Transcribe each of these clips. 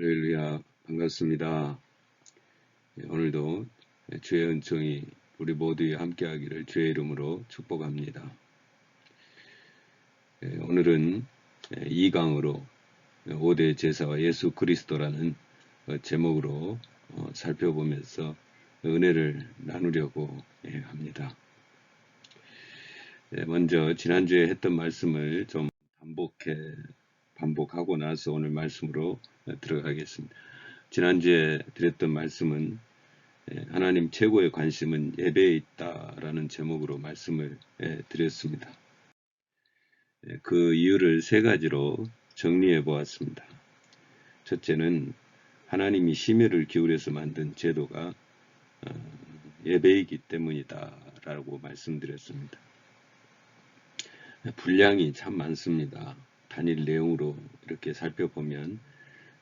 할렐루야 반갑습니다. 예, 오늘도 주의 은총이 우리 모두에 함께하기를 주의 이름으로 축복합니다. 예, 오늘은 2강으로 5대 제사와 예수 그리스도라는 어, 제목으로 어, 살펴보면서 은혜를 나누려고 예, 합니다. 먼저 지난주에 했던 말씀을 좀 반복해 반복하고 나서 오늘 말씀으로 들어가겠습니다. 지난주에 드렸던 말씀은 예, 하나님 최고의 관심은 예배에 있다라는 제목으로 말씀을 예, 드렸습니다. 예, 그 이유를 세 가지로 정리해 보았습니다. 첫째는 하나님이 심혈을 기울여서 만든 제도가 어, 예배이기 때문이다 라고 말씀드렸습니다. 분량이 참 많습니다. 단일 내용으로 이렇게 살펴보면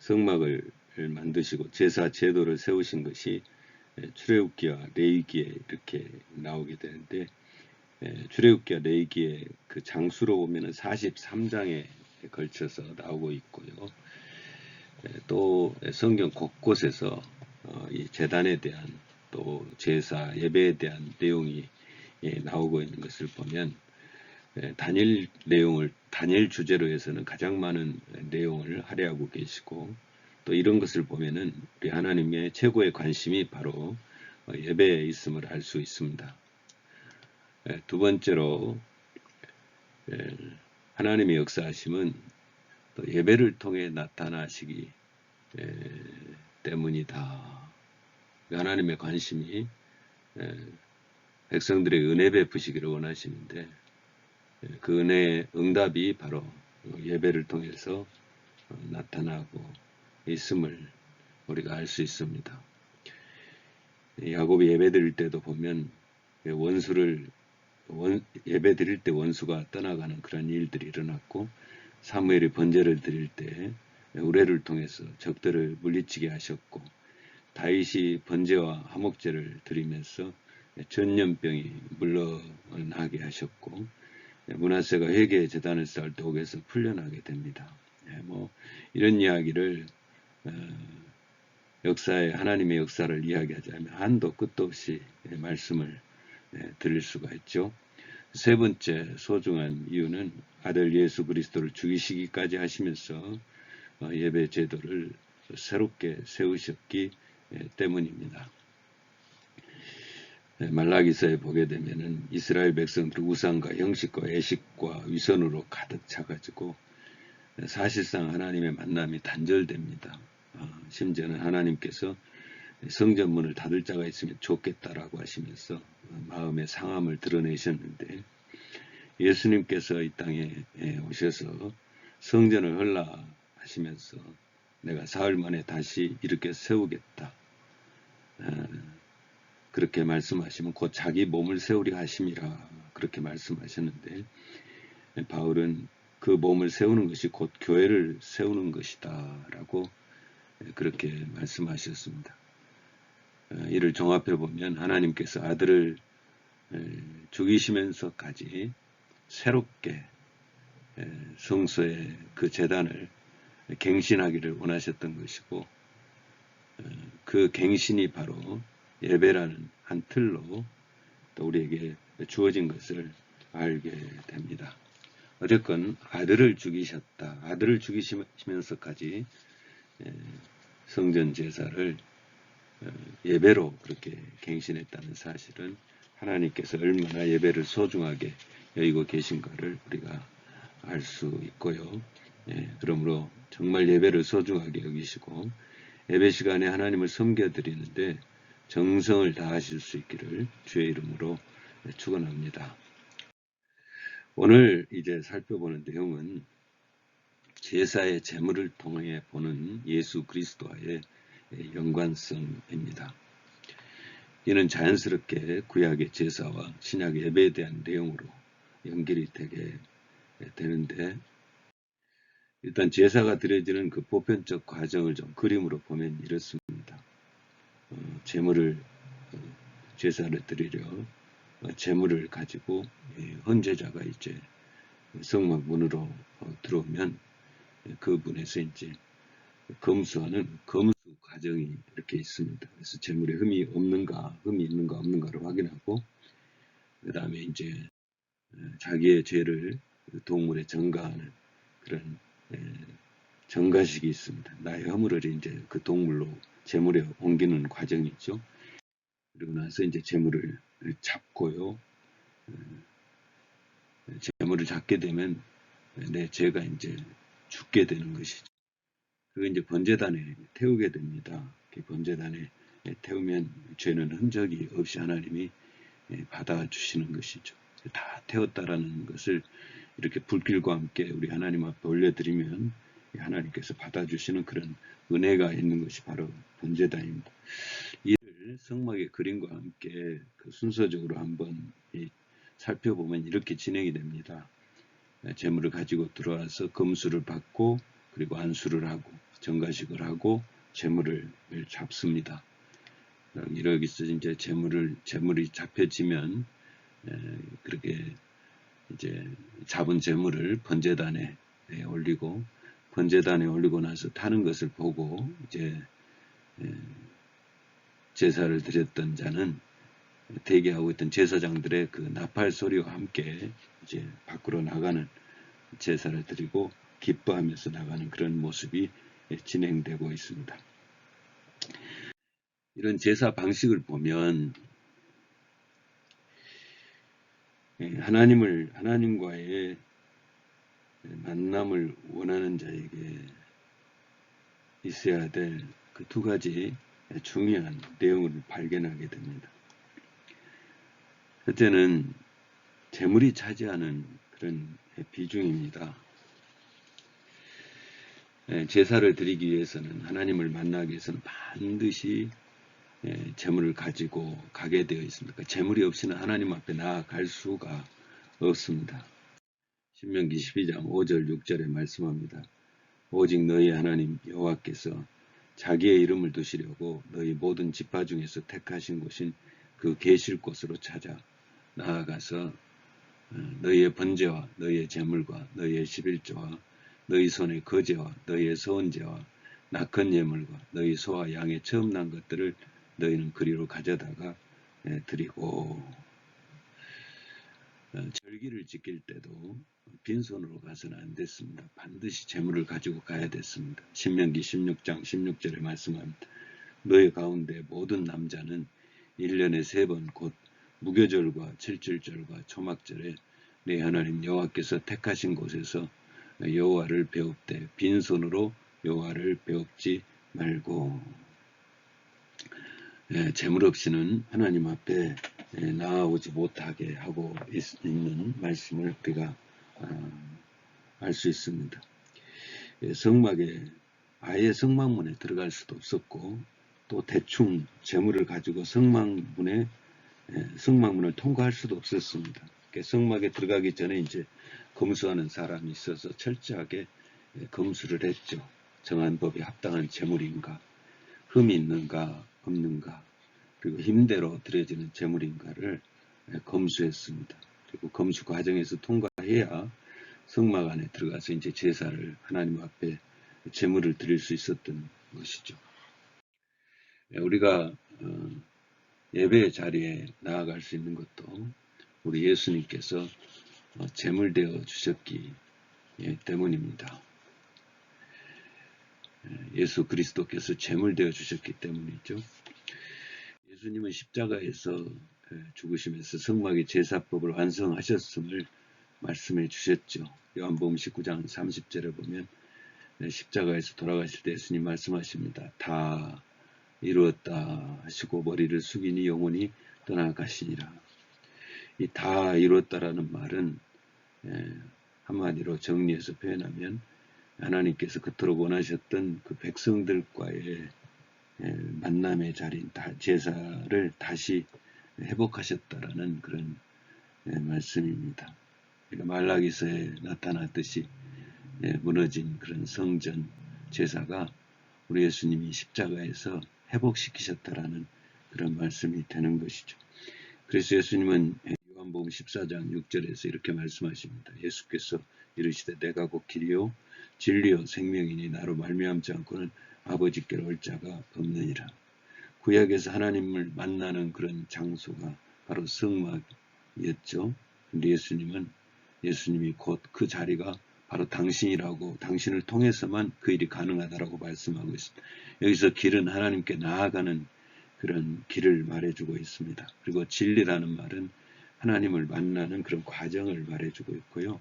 성막을 만드시고 제사 제도를 세우신 것이 출애굽기와 레이기에 이렇게 나오게 되는데 출애굽기와 레이기의 그 장수로 보면은 43장에 걸쳐서 나오고 있고요. 또 성경 곳곳에서 어, 이 재단에 대한 또 제사 예배에 대한 내용이 나오고 있는 것을 보면 예, 단일 내용을 단일 주제로 해서는 가장 많은 내용을 할애하고 계시고 또 이런 것을 보면은 우리 하나님의 최고의 관심이 바로 예배에 있음을 알 수 있습니다. 예, 두 번째로 예, 하나님의 역사하심은 또 예배를 통해 나타나시기 때문이다. 하나님의 관심이 백성들의 은혜 베푸시기를 원하시는데 그 은혜의 응답이 바로 예배를 통해서 나타나고 있음을 우리가 알 수 있습니다. 야곱이 예배 드릴 때도 보면 원수를 원, 예배 드릴 때 원수가 떠나가는 그런 일들이 일어났고 사무엘이 번제를 드릴 때 우레를 통해서 적들을 물리치게 하셨고 다윗이 번제와 화목제를 드리면서 전염병이 물러나게 하셨고 문하세가 회개 재단을 쌓을 때 옥에서 풀려나게 됩니다. 예, 뭐 이런 이야기를 어, 역사의 하나님의 역사를 이야기하자면 한도 끝도 없이 말씀을 예, 드릴 수가 있죠. 세 번째 소중한 이유는 아들 예수 그리스도를 죽이시기까지 하시면서 어, 예배 제도를 새롭게 세우셨기 예, 때문입니다. 네, 말라기서에 보게 되면은 이스라엘 백성들 우상과 형식과 애식과 위선으로 가득 차가지고 사실상 하나님의 만남이 단절됩니다. 아, 심지어는 하나님께서 성전문을 닫을 자가 있으면 좋겠다라고 하시면서 마음의 상함을 드러내셨는데 예수님께서 이 땅에 예, 오셔서 성전을 헐라 하시면서 내가 사흘 만에 다시 이렇게 세우겠다. 아, 그렇게 말씀하시면 곧 자기 몸을 세우리 하심이라 그렇게 말씀하셨는데 바울은 그 몸을 세우는 것이 곧 교회를 세우는 것이다 라고 그렇게 말씀하셨습니다. 이를 종합해 보면 하나님께서 아들을 죽이시면서까지 새롭게 성소의 그 재단을 갱신하기를 원하셨던 것이고 그 갱신이 바로 예배라는 한 틀로 또 우리에게 주어진 것을 알게 됩니다. 어쨌건 아들을 죽이셨다. 아들을 죽이시면서까지 예, 성전 제사를 어, 예배로 그렇게 갱신했다는 사실은 하나님께서 얼마나 예배를 소중하게 여기고 계신가를 우리가 알 수 있고요. 예, 그러므로 정말 예배를 소중하게 여기시고 예배 시간에 하나님을 섬겨드리는데 정성을 다하실 수 있기를 주의 이름으로 축원합니다. 오늘 이제 살펴보는 내용은 제사의 제물을 통해 보는 예수 그리스도와의 연관성입니다. 이는 자연스럽게 구약의 제사와 신약의 예배에 대한 내용으로 연결이 되게 되는데 일단 제사가 드려지는 그 보편적 과정을 좀 그림으로 보면 이렇습니다. 어, 재물을 어, 제사를 드리려 어, 재물을 가지고 헌제자가 이제 성막 문으로 들어오면 그 문에서 이제 검수하는 검수 과정이 이렇게 있습니다. 그래서 재물에 흠이 없는가, 흠이 있는가 없는가를 확인하고 그 다음에 이제 에, 자기의 죄를 그 동물에 전가하는 그런 에, 전가식이 있습니다. 나의 허물을 이제 그 동물로 재물에 옮기는 과정이죠. 그리고 나서 이제 재물을 잡고요. 에, 재물을 잡게 되면 내 죄가 이제 죽게 되는 것이죠. 그거 이제 번제단에 태우게 됩니다. 그 번제단에 태우면 죄는 흔적이 없이 하나님이 예, 받아주시는 것이죠. 다 태웠다라는 것을 이렇게 불길과 함께 우리 하나님 앞에 올려드리면 하나님께서 받아주시는 그런 은혜가 있는 것이 바로 번제단입니다. 이를 성막의 그림과 함께 그 순서적으로 한번 이 살펴보면 이렇게 진행이 됩니다. 예, 재물을 가지고 들어와서 검수를 받고 그리고 안수를 하고 정가식을 하고 재물을 잡습니다. 그럼 이러기서 이제 재물을 재물이 잡혀지면 에, 그렇게 이제 잡은 재물을 번제단에 에, 올리고 번제단에 올리고 나서 타는 것을 보고 이제 에, 제사를 드렸던 자는 대기하고 있던 제사장들의 그 나팔 소리와 함께 이제 밖으로 나가는 제사를 드리고 기뻐하면서 나가는 그런 모습이 진행되고 있습니다. 이런 제사 방식을 보면 예, 하나님을 하나님과의 만남을 원하는 자에게 있어야 될 그 두 가지 중요한 내용을 발견하게 됩니다. 첫째는 재물이 차지하는 그런 비중입니다. 예, 제사를 드리기 위해서는 하나님을 만나기 위해서는 반드시 예, 재물을 가지고 가게 되어 있습니다. 그러니까 재물이 없이는 하나님 앞에 나아갈 수가 없습니다. 신명기 12장 5절 6절에 말씀합니다. 오직 너희 하나님 여호와께서 자기의 이름을 두시려고 너희 모든 지파 중에서 택하신 곳인 그 계실 곳으로 찾아 나아가서 어, 너희의 번제와 너희의 재물과 너희의 11조와 너희 손의 거제와 너희의 서원제와 낙헌 예물과 너희 소와 양의 처음 난 것들을 너희는 그리로 가져다가 예, 드리고 어, 절기를 지킬 때도 빈손으로 가서는 안 됐습니다. 반드시 재물을 가지고 가야 됐습니다. 신명기 16장 16절에 말씀합니다. 너희 가운데 모든 남자는 1년에 세 번 곧 무교절과 칠칠절과 초막절에 내 하나님 여호와께서 택하신 곳에서 여호와를 배웁되 빈손으로 여호와를 배웁지 말고 예, 재물 없이는 하나님 앞에 예, 나아오지 못하게 하고 있, 는 말씀을 우리가 아, 알수 있습니다. 예, 성막에 아예 성막문에 들어갈 수도 없었고 또 대충 재물을 가지고 성막문에 예, 성막문을 통과할 수도 없었습니다. 그러니까 성막에 들어가기 전에 이제 검수하는 사람이 있어서 철저하게 예, 검수를 했죠. 정한 법에 합당한 재물인가, 흠이 있는가, 없는가, 그리고 힘대로 드려지는 재물인가를 예, 검수했습니다. 그리고 검수 과정에서 통과해야 성막 안에 들어가서 이제 제사를 하나님 앞에 재물을 드릴 수 있었던 것이죠. 예, 우리가 어, 예배 자리에 나아갈 수 있는 것도 우리 예수님께서 어, 제물되어 주셨기 예, 때문입니다. 예, 예수 그리스도께서 제물되어 주셨기 때문이죠. 예수님은 십자가에서 예, 죽으시면서 성막의 제사법을 완성하셨음을 말씀해 주셨죠. 요한복음 19장 30절에 보면 십자가에서 돌아가실 때 예수님 말씀하십니다. 다 이루었다 하시고 머리를 숙이니 영혼이 떠나가시니라. 이 다 이루었다라는 말은 예, 한마디로 정리해서 표현하면 하나님께서 그토록 원하셨던 그 백성들과의 예, 만남의 자리인 제사를 다시 회복하셨다라는 그런 예, 말씀입니다. 그러니까 말라기서에 나타났듯이 무너진 그런 성전 제사가 우리 예수님이 십자가에서 회복시키셨다라는 그런 말씀이 되는 것이죠. 그래서 예수님은 요한복음 14장 6절에서 이렇게 말씀하십니다. 예수께서 이르시되 내가 곧 길이요 진리요 생명이니 나로 말미암지 않고는 아버지께로 올 자가 없느니라. 구약에서 하나님을 만나는 그런 장소가 바로 성막이었죠. 근데 예수님은 예수님이 곧 그 자리가 바로 당신이라고 당신을 통해서만 그 일이 가능하다라고 말씀하고 있습니다. 여기서 길은 하나님께 나아가는 그런 길을 말해주고 있습니다. 그리고 진리라는 말은 하나님을 만나는 그런 과정을 말해주고 있고요.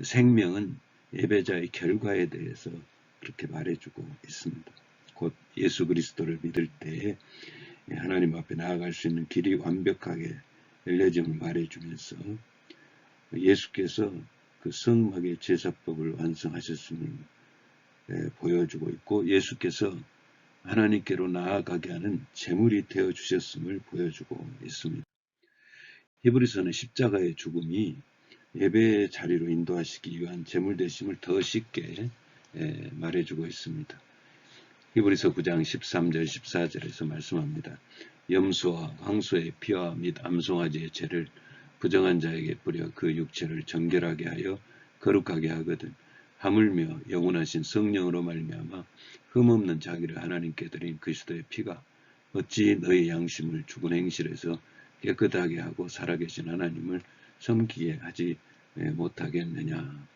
생명은 예배자의 결과에 대해서 그렇게 말해주고 있습니다. 곧 예수 그리스도를 믿을 때에 하나님 앞에 나아갈 수 있는 길이 완벽하게 열려짐을 말해주면서 예수께서 그 성막의 제사법을 완성하셨음을 예, 보여주고 있고 예수께서 하나님께로 나아가게 하는 제물이 되어 주셨음을 보여주고 있습니다. 히브리서는 십자가의 죽음이 예배의 자리로 인도하시기 위한 제물 되심을 더 쉽게 예, 말해주고 있습니다. 히브리서 9장 13절 14절에서 말씀합니다. 염소와 황소의 피와 및 암송아지의 죄를 부정한 자에게 뿌려 그 육체를 정결하게 하여 거룩하게 하거든 하물며 영원하신 성령으로 말미암아 흠없는 자기를 하나님께 드린 그리스도의 피가 어찌 너희 양심을 죽은 행실에서 깨끗하게 하고 살아계신 하나님을 섬기게 하지 못하겠느냐.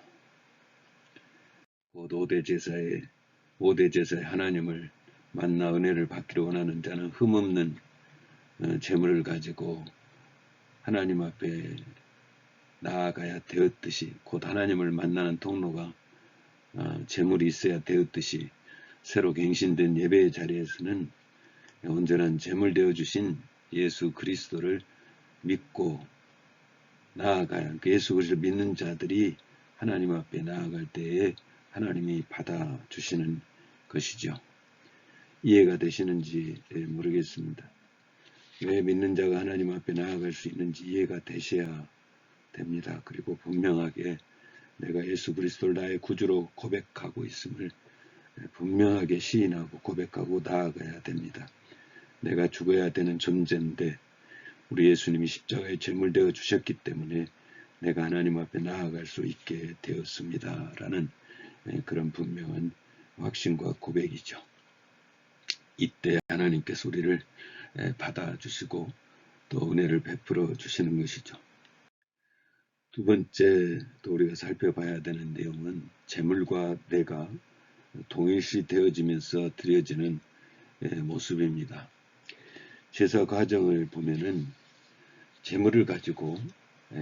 곧 오대 제사의 오대 제사의 하나님을 만나 은혜를 받기를 원하는 자는 흠없는 어, 재물을 가지고 하나님 앞에 나아가야 되었듯이 곧 하나님을 만나는 통로가 어, 재물이 있어야 되었듯이 새로 갱신된 예배의 자리에서는 온전한 재물 되어 주신 예수 그리스도를 믿고 나아가야 그 예수 그리스도를 믿는 자들이 하나님 앞에 나아갈 때에 하나님이 받아 주시는 것이죠. 이해가 되시는지 모르겠습니다. 왜 믿는 자가 하나님 앞에 나아갈 수 있는지 이해가 되셔야 됩니다. 그리고 분명하게 내가 예수 그리스도를 나의 구주로 고백하고 있음을 분명하게 시인하고 고백하고 나아가야 됩니다. 내가 죽어야 되는 존재인데 우리 예수님이 십자가에 제물되어 주셨기 때문에 내가 하나님 앞에 나아갈 수 있게 되었습니다. 라는 그런 분명한 확신과 고백이죠. 이때 하나님께서 우리를 받아주시고 또 은혜를 베풀어 주시는 것이죠. 두 번째 또 우리가 살펴봐야 되는 내용은 재물과 내가 동일시 되어지면서 드려지는 모습입니다. 제사 과정을 보면은 재물을 가지고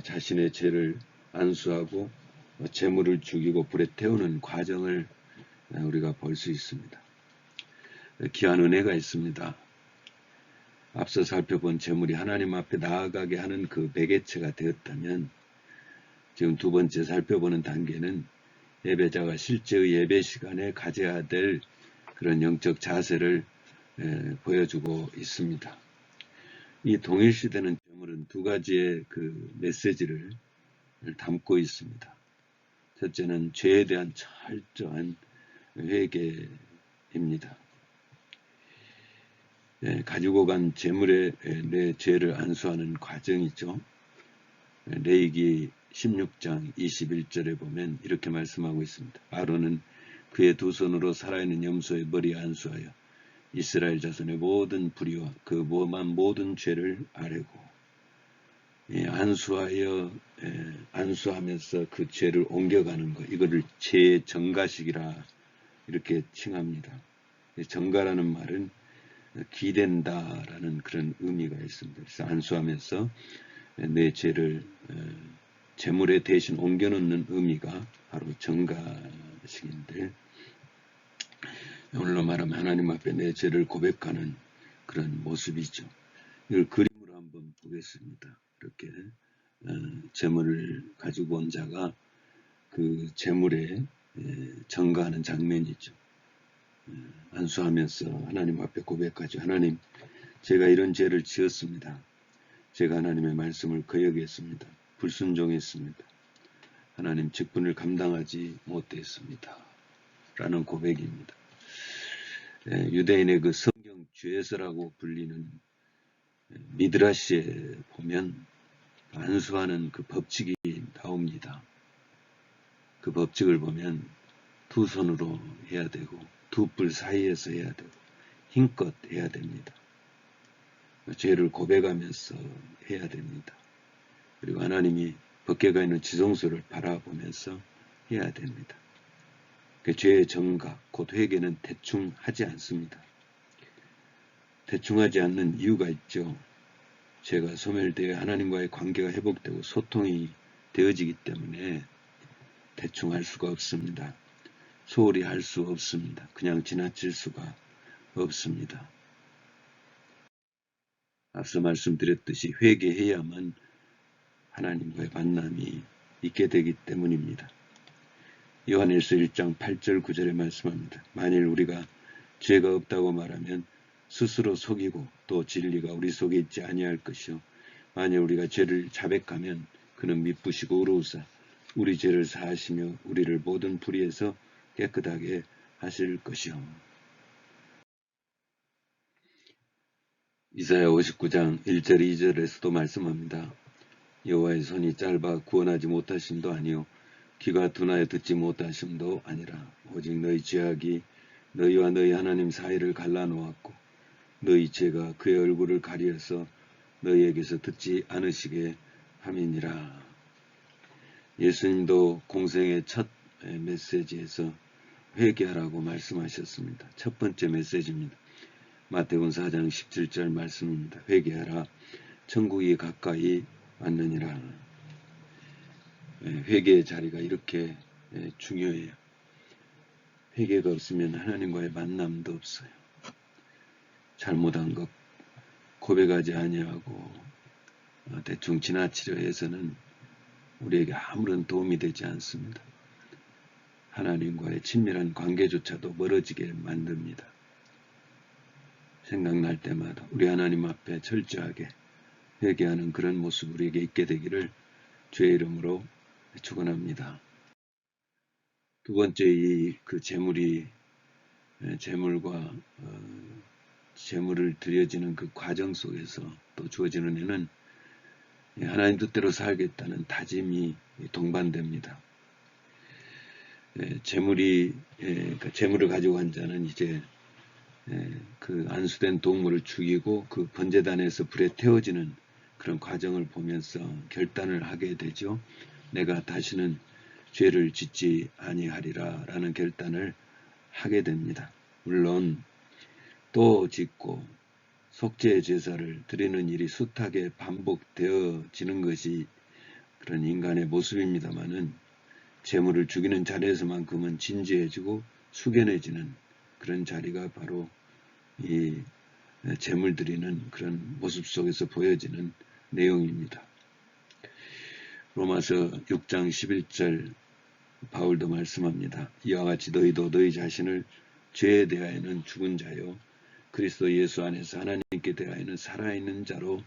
자신의 죄를 안수하고 재물을 죽이고 불에 태우는 과정을 우리가 볼 수 있습니다. 귀한 은혜가 있습니다. 앞서 살펴본 재물이 하나님 앞에 나아가게 하는 그 매개체가 되었다면 지금 두 번째 살펴보는 단계는 예배자가 실제의 예배 시간에 가져야 될 그런 영적 자세를 보여주고 있습니다. 이 동일시되는 재물은 두 가지의 그 메시지를 담고 있습니다. 첫째는 죄에 대한 철저한 회개입니다. 예, 가지고 간 재물에 내 죄를 안수하는 과정이죠. 레이기 16장 21절에 보면 이렇게 말씀하고 있습니다. 아론은 그의 두 손으로 살아있는 염소의 머리에 안수하여 이스라엘 자손의 모든 불의와 그 모든 죄를 아뢰고 예, 안수하여 예, 안수하면서 그 죄를 옮겨가는 것 이거를 죄의 정가식이라 이렇게 칭합니다. 정가라는 말은 기댄다라는 그런 의미가 있습니다. 그래서 안수하면서 내 죄를 재물에 대신 옮겨놓는 의미가 바로 정가식인데 오늘로 말하면 하나님 앞에 내 죄를 고백하는 그런 모습이죠. 이걸 보겠습니다. 이렇게 재물을 가지고 온 자가 그 재물에 예, 전가하는 장면이죠. 예, 안수하면서 하나님 앞에 고백하죠. 하나님, 제가 이런 죄를 지었습니다. 제가 하나님의 말씀을 거역했습니다. 불순종했습니다. 하나님 직분을 감당하지 못했습니다. 라는 고백입니다. 예, 유대인의 그 성경 죄서라고 불리는 미드라시에 보면 안수하는 그 법칙이 나옵니다. 그 법칙을 보면 두 손으로 해야 되고 두 뿔 사이에서 해야 되고 힘껏 해야 됩니다. 죄를 고백하면서 해야 됩니다. 그리고 하나님이 벗겨가 있는 지성소를 바라보면서 해야 됩니다. 그 죄의 정각, 곧 회개는 대충 하지 않습니다. 대충 하지 않는 이유가 있죠. 죄가 소멸되어 하나님과의 관계가 회복되고 소통이 되어지기 때문에 대충 할 수가 없습니다. 소홀히 할 수 없습니다. 그냥 지나칠 수가 없습니다. 앞서 말씀드렸듯이 회개해야만 하나님과의 만남이 있게 되기 때문입니다. 요한일서 1장 8절 9절에 말씀합니다. 만일 우리가 죄가 없다고 말하면 스스로 속이고 또 진리가 우리 속에 있지 아니할 것이요 만일 우리가 죄를 자백하면 그는 미쁘시고 의로우사 우리 죄를 사하시며 우리를 모든 불의에서 깨끗하게 하실 것이요 이사야 59장 1절 2절에서도 말씀합니다. 여호와의 손이 짧아 구원하지 못하심도 아니요 귀가 둔하여 듣지 못하심도 아니라 오직 너희 죄악이 너희와 너희 하나님 사이를 갈라놓았고 너희 죄가 그의 얼굴을 가리어서 너희에게서 듣지 않으시게 함이니라. 예수님도 공생의 첫 메시지에서 회개하라고 말씀하셨습니다. 첫 번째 메시지입니다. 마태군 4장 17절 말씀입니다. 회개하라. 천국이 가까이 왔느니라. 회개의 자리가 이렇게 중요해요. 회개가 없으면 하나님과의 만남도 없어요. 잘못한 것 고백하지 아니하고 어, 대충 지나치려 해서는 우리에게 아무런 도움이 되지 않습니다. 하나님과의 친밀한 관계조차도 멀어지게 만듭니다. 생각날 때마다 우리 하나님 앞에 철저하게 회개하는 그런 모습 우리에게 있게 되기를 주의 이름으로 축원합니다. 두 번째 이 그 재물이 재물과 어, 재물을 드려지는 그 과정 속에서 또 주어지는 애는 하나님 뜻대로 살겠다는 다짐이 동반됩니다. 재물이 그러니까 재물을 가지고 간 자는 이제 그 안수된 동물을 죽이고 그 번제단에서 불에 태워지는 그런 과정을 보면서 결단을 하게 되죠. 내가 다시는 죄를 짓지 아니하리라 라는 결단을 하게 됩니다. 물론 또 짓고 속죄 제사를 드리는 일이 숱하게 반복되어지는 것이 그런 인간의 모습입니다만은 재물을 죽이는 자리에서만큼은 진지해지고 숙연해지는 그런 자리가 바로 이 재물 드리는 그런 모습 속에서 보여지는 내용입니다. 로마서 6장 11절 바울도 말씀합니다. 이와 같이 너희도 너희 자신을 죄에 대하여는 죽은 자요 그리스도 예수 안에서 하나님께 대하여는 살아있는 자로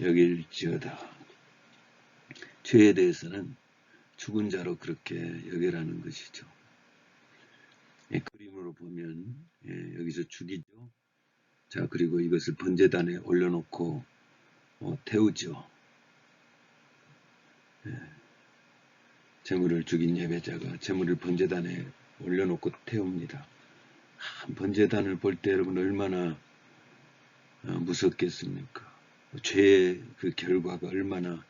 여길지어다. 죄에 대해서는 죽은 자로 그렇게 여겨라는 것이죠. 예, 그림으로 보면 예, 여기서 죽이죠. 자 그리고 이것을 번제단에 올려놓고 어, 태우죠. 예, 재물을 죽인 예배자가 재물을 번제단에 올려놓고 태웁니다. 번제단을 볼 때 여러분 얼마나 어, 무섭겠습니까? 죄의 그 결과가 얼마나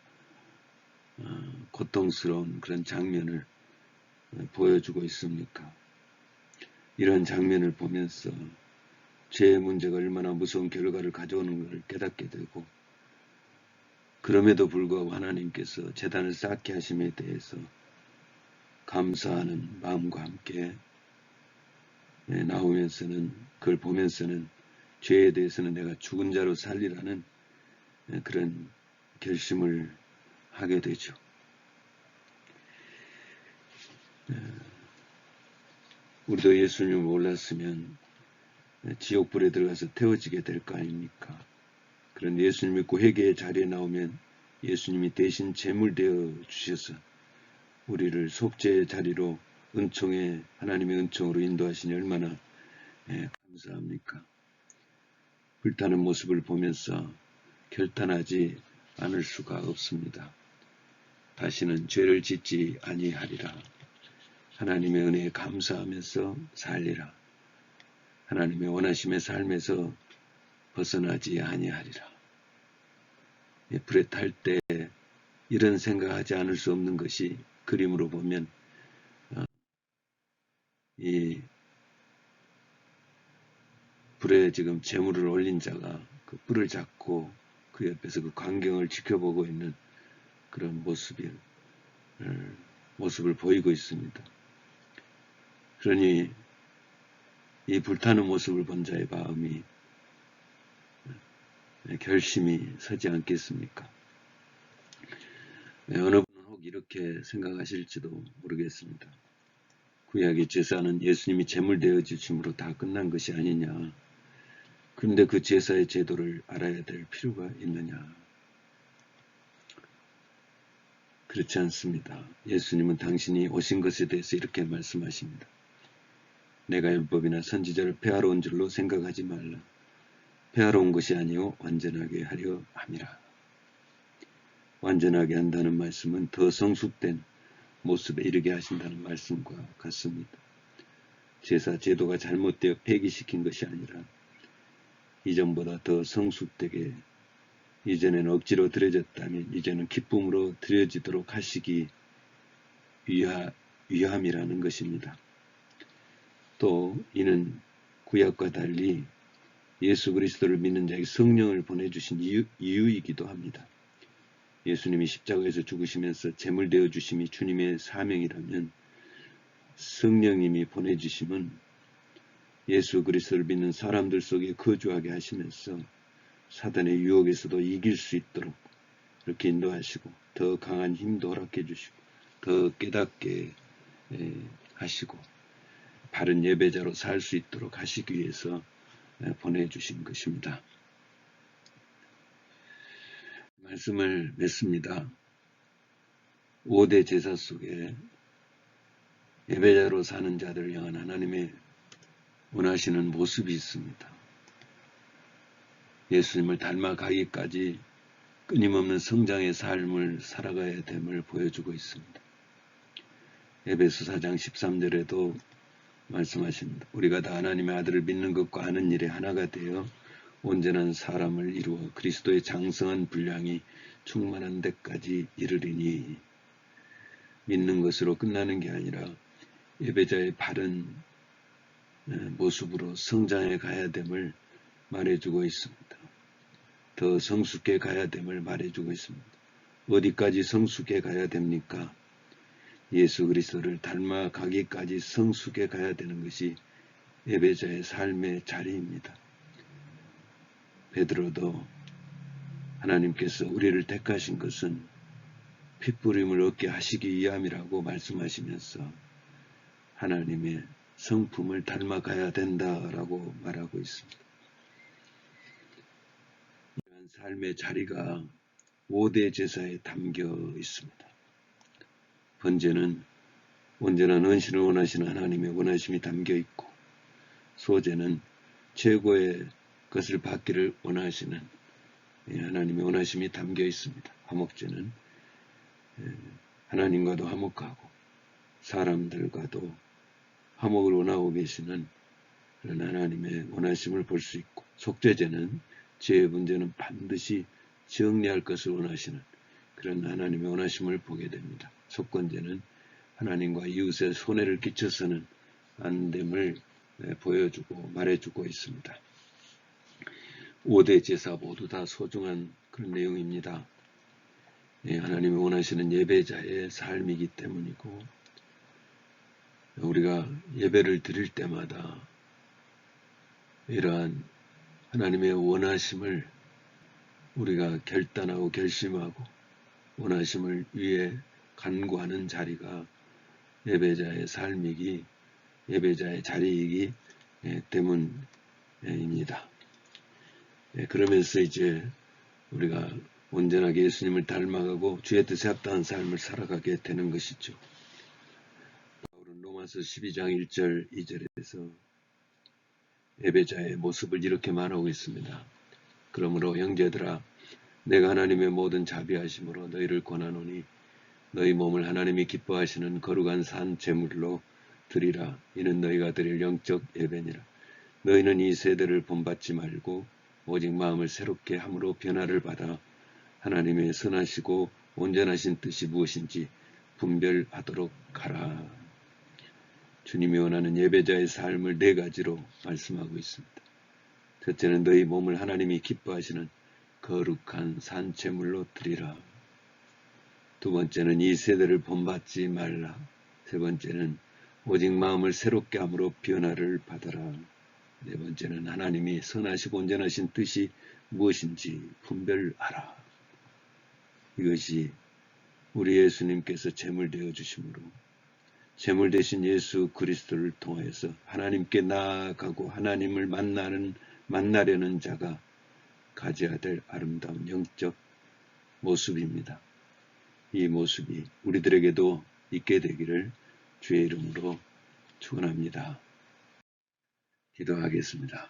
어, 고통스러운 그런 장면을 어, 보여주고 있습니까? 이런 장면을 보면서 죄의 문제가 얼마나 무서운 결과를 가져오는 것을 깨닫게 되고 그럼에도 불구하고 하나님께서 재단을 쌓게 하심에 대해서 감사하는 마음과 함께 예, 나오면서는 그걸 보면서는 죄에 대해서는 내가 죽은 자로 살리라는 예, 그런 결심을 하게 되죠. 예, 우리도 예수님을 몰랐으면 지옥불에 들어가서 태워지게 될 거 아닙니까? 그런 예수님 믿고 회개의 자리에 나오면 예수님이 대신 제물되어 주셔서 우리를 속죄의 자리로 은총의 하나님의 은총으로 인도하시니 얼마나 예, 감사합니까? 불타는 모습을 보면서 결단하지 않을 수가 없습니다. 다시는 죄를 짓지 아니하리라. 하나님의 은혜에 감사하면서 살리라. 하나님의 원하심의 삶에서 벗어나지 아니하리라. 예, 불에 탈 때 이런 생각하지 않을 수 없는 것이 그림으로 보면 어, 이 불에 지금 재물을 올린 자가 그 불을 잡고 그 옆에서 그 광경을 지켜보고 있는 그런 모습이 어, 모습을 보이고 있습니다. 그러니 이 불타는 모습을 본 자의 마음이 어, 결심이 서지 않겠습니까? 네, 어느 분은 혹 이렇게 생각하실지도 모르겠습니다. 구약의 제사는 예수님이 제물되어 주심으로 다 끝난 것이 아니냐. 그런데 그 제사의 제도를 알아야 될 필요가 있느냐. 그렇지 않습니다. 예수님은 당신이 오신 것에 대해서 이렇게 말씀하십니다. 내가 율법이나 선지자를 폐하러 온 줄로 생각하지 말라. 폐하러 온 것이 아니요 완전하게 하려 함이라. 완전하게 한다는 말씀은 더 성숙된 모습에 이르게 하신다는 말씀과 같습니다. 제사 제도가 잘못되어 폐기시킨 것이 아니라 이전보다 더 성숙되게 이전에는 억지로 드려졌다면 이제는 기쁨으로 드려지도록 하시기 위하, 위함이라는 것입니다. 또 이는 구약과 달리 예수 그리스도를 믿는 자에게 성령을 보내주신 이유, 이유이기도 합니다. 예수님이 십자가에서 죽으시면서 제물 되어 주심이 주님의 사명이라면 성령님이 보내주심은 예수 그리스도를 믿는 사람들 속에 거주하게 하시면서 사단의 유혹에서도 이길 수 있도록 이렇게 인도하시고 더 강한 힘도 허락해 주시고 더 깨닫게 하시고 바른 예배자로 살 수 있도록 하시기 위해서 보내주신 것입니다. 말씀을 맺습니다. 5대 제사 속에 예배자로 사는 자들을 향한 하나님의 원하시는 모습이 있습니다. 예수님을 닮아가기까지 끊임없는 성장의 삶을 살아가야 됨을 보여주고 있습니다. 에베소 4장 13절에도 말씀하십니다. 우리가 다 하나님의 아들을 믿는 것과 하는 일에 하나가 되어 온전한 사람을 이루어 그리스도의 장성한 분량이 충만한 데까지 이르리니 믿는 것으로 끝나는 게 아니라 예배자의 바른 모습으로 성장해 가야 됨을 말해주고 있습니다. 더 성숙해 가야 됨을 말해주고 있습니다. 어디까지 성숙해 가야 됩니까? 예수 그리스도를 닮아가기까지 성숙해 가야 되는 것이 예배자의 삶의 자리입니다. 베드로도 하나님께서 우리를 택하신 것은 핏부림을 얻게 하시기 위함이라고 말씀하시면서 하나님의 성품을 닮아가야 된다라고 말하고 있습니다. 이러한 삶의 자리가 5대 제사에 담겨 있습니다. 번제는 온전한 헌신을 원하시는 하나님의 원하심이 담겨 있고 소제는 최고의 것을 받기를 원하시는 하나님의 원하심이 담겨 있습니다. 화목제는 하나님과도 화목하고 사람들과도 화목을 원하고 계시는 그런 하나님의 원하심을 볼 수 있고 속죄제는 죄의 문제는 반드시 정리할 것을 원하시는 그런 하나님의 원하심을 보게 됩니다. 속건제는 하나님과 이웃의 손해를 끼쳐서는 안 됨을 보여주고 말해주고 있습니다. 5대 제사 모두 다 소중한 그런 내용입니다. 예, 하나님이 원하시는 예배자의 삶이기 때문이고 우리가 예배를 드릴 때마다 이러한 하나님의 원하심을 우리가 결단하고 결심하고 원하심을 위해 간구하는 자리가 예배자의 삶이기 예배자의 자리이기 예, 때문입니다. 예, 그러면서 이제 우리가 온전하게 예수님을 닮아가고 주의 뜻에 합당한 삶을 살아가게 되는 것이죠. 바울은 로마서 12장 1절 2절에서 예배자의 모습을 이렇게 말하고 있습니다. 그러므로 형제들아 내가 하나님의 모든 자비하심으로 너희를 권하노니 너희 몸을 하나님이 기뻐하시는 거룩한 산 제물로 드리라 이는 너희가 드릴 영적 예배니라 너희는 이 세대를 본받지 말고 오직 마음을 새롭게 함으로 변화를 받아 하나님의 선하시고 온전하신 뜻이 무엇인지 분별하도록 하라. 주님이 원하는 예배자의 삶을 네 가지로 말씀하고 있습니다. 첫째는 너희 몸을 하나님이 기뻐하시는 거룩한 산채물로 드리라. 두 번째는 이 세대를 본받지 말라. 세 번째는 오직 마음을 새롭게 함으로 변화를 받아라. 네 번째는 하나님이 선하시고 온전하신 뜻이 무엇인지 분별하라. 이것이 우리 예수님께서 제물 되어 주심으로 제물 대신 예수 그리스도를 통하여서 하나님께 나아가고 하나님을 만나는 만나려는 자가 가져야 될 아름다운 영적 모습입니다. 이 모습이 우리들에게도 있게 되기를 주의 이름으로 축원합니다. 기도하겠습니다.